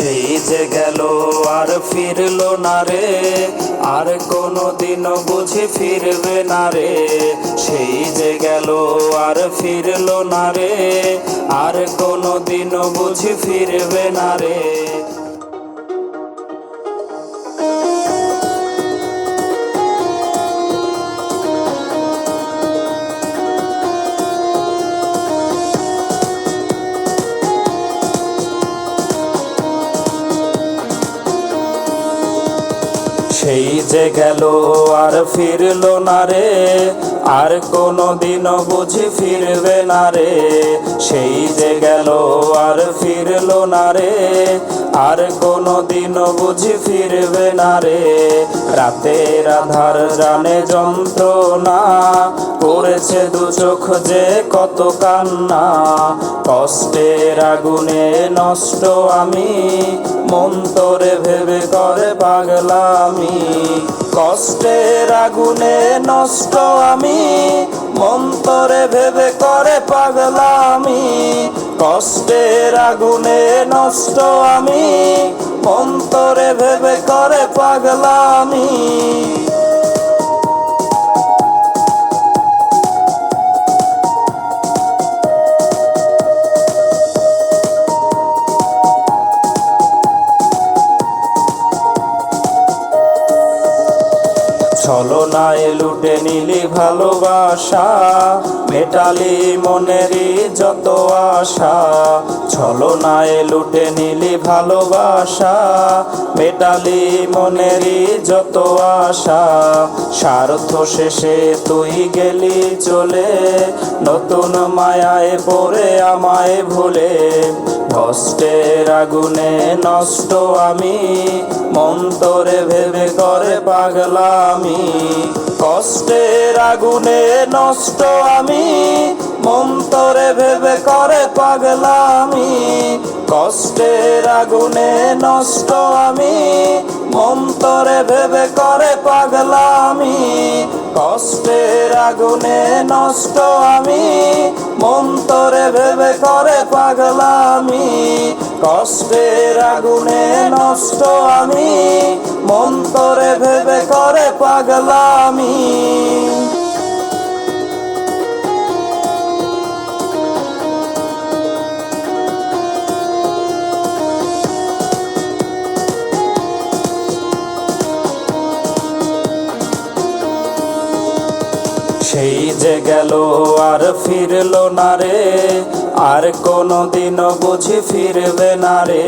সেই যে গেল আর ফিরলো না রে। আর কোনো দিন বুঝি ফিরবে না রে। সেই যে গেল আর ফিরলো না রে। আর কোনো দিন বুঝি ফিরবে না রে। যে গেল আর ফিরলো না রে। আর কোনো দিনও বুঝি ফিরবে না রে। সেই যে গেল আর ফিরলো না রে। আর কোনো দিনও বুঝি ফিরবে না রে। রাতের আধার জানে যন্ত্রণা, করেছে দু চোখ যে কত কান্না। কষ্টের আগুনে নষ্ট আমি, মন তোরে ভেবে করে পাগলামি। কষ্টের আগুনে নষ্ট আমি মন তোরে ভেবে করে পাগলামি কষ্টের আগুনে নষ্ট আমি। মন্তরে ভেবে করে পাগলামি। ছলনায় লুটে নিলি ভালোবাসা, মেটালি মনেরই যত আশা। ছলনায় লুটে নিলি ভালোবাসা, মেটালি মনেরই যত আশা। স্বার্থ শেষে তুই গেলি চলে, নতুন মায়ায় পড়ে আমায় ভুলে। কষ্টের আগুনে নষ্ট আমি, মন তোরে ভেবে করে পাগলামি। কষ্টের আগুনে নষ্ট আমি মন তোরে ভেবে করে পাগলামি। কষ্টের আগুনে নষ্ট আমি মন তোরে ভেবে করে পাগলামি। কষ্টের আগুনে নষ্ট আমি মন তোরে ভেবে করে পাগলামি। কষ্টের আগুনে নষ্ট আমি মন্তরে তোরে ভেবে করে পাগলামি। যে গেল আর ফিরল না রে। আর কোনো দিনও বুঝি ফিরবে না রে।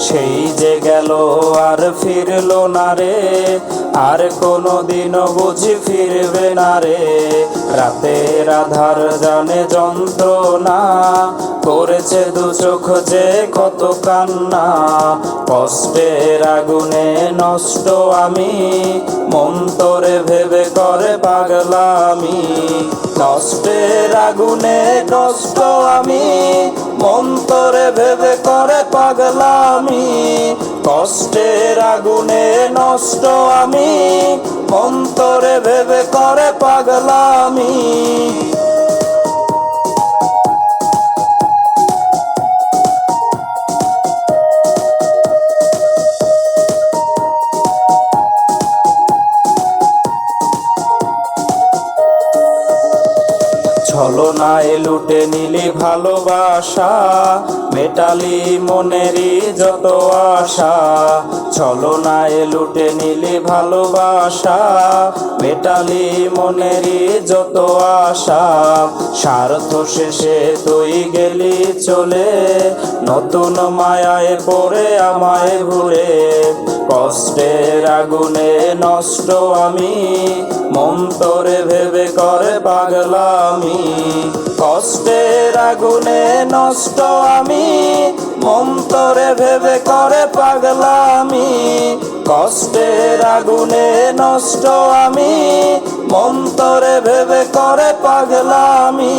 সেই যে গেল আর ফিরল না রে। আর কোনো দিনও বুঝি ফিরবে না রে। রাতের আধার জানে যন্ত্রণা, করেছে দু চোখ যে কত কান্না। কষ্টের আগুনে নষ্ট আমি, মন তোরে ভেবে করে পাগলামি। কষ্টের আগুনে নষ্ট আমি, মন তোরে ভেবে করে পাগলামি। কষ্টের আগুনে নষ্ট আমি, মন তোরে ভেবে করে পাগলামি। ছলনায় লুটে নিলি ভালোবাসা, মেটালি মনেরই যত আশা। ছলনায় লুটে নিলি ভালোবাসা, মেটালি মনেরই যত আশা। স্বার্থ শেষে তুই গেলি চলে, নতুন মায়ায় পড়ে আমায় ভুলে কষ্টের আগুনে নষ্ট আমি, মন তোরে ভেবে করে পাগলামি। কষ্টের আগুনে নষ্ট আমি মন তোরে ভেবে করে পাগলামি। কষ্টের আগুনে নষ্ট আমি মন তোরে ভেবে করে পাগলামি।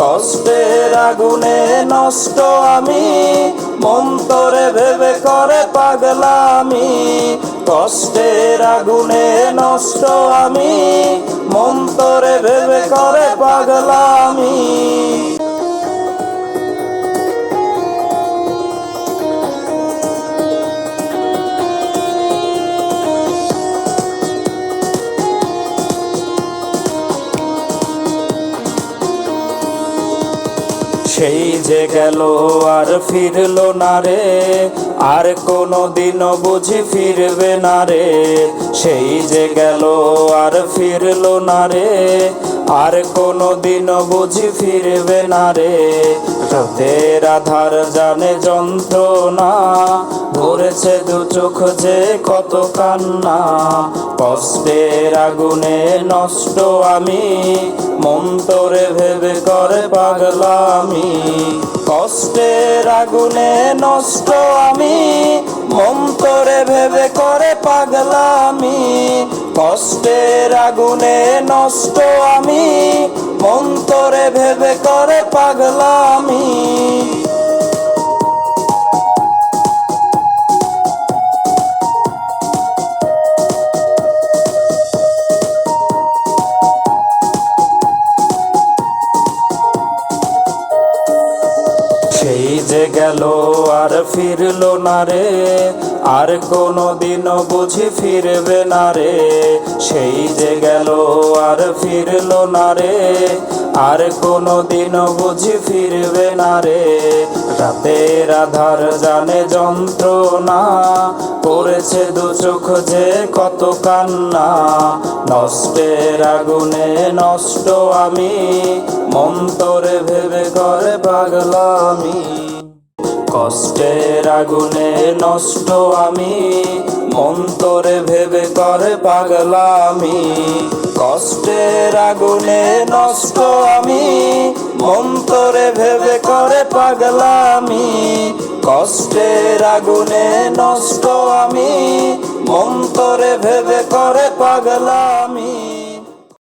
কষ্টের আগুনে নষ্ট আমি মন তোরে ভেবে করে পাগলামি। কষ্টের আগুনে নষ্ট আমি মন তোরে ভেবে করে পাগলামি। সেই যে গেল আর ফিরল না রে। আর কোনো দিনও বুঝি ফিরবে না রে। সেই যে গেল আর ফিরল না রে। আর কোনো দিনও বুঝি ফিরবে না রে। রাতের আধার জানে যন্ত্রণা, ধরেছে দু চোখ যে কত কান্না। কষ্টের আগুনে নষ্ট আমি, মন তোরে ভেবে করে পাগলামি। কষ্টের আগুনে নষ্ট আমি, মন তোরে ভেবে করে পাগলামি। কষ্টের আগুনে নষ্ট আমি মন্তরে তোরে ভেবে করে পাগলামি। আর ফিরলো না রে। আর কোনো দিনও বুঝি ফিরবে না রে। সেই যে গেল আর ফিরলো না রে। আর কোনো দিনও বুঝি ফিরবে না রে। রাতের আধার জানে যন্ত্রণা, করেছে দু চোখ যে কত কান্না। নষ্টের আগুনে নষ্ট আমি মন্তরে ভেবে করে পাগলামি। কষ্টের আগুনে নষ্ট আমি মন তোরে ভেবে করে পাগলামি। কষ্টের আগুনে নষ্ট আমি মন তোরে ভেবে করে পাগলামি। কষ্টের আগুনে নষ্ট আমি মন তোরে ভেবে করে পাগলামি।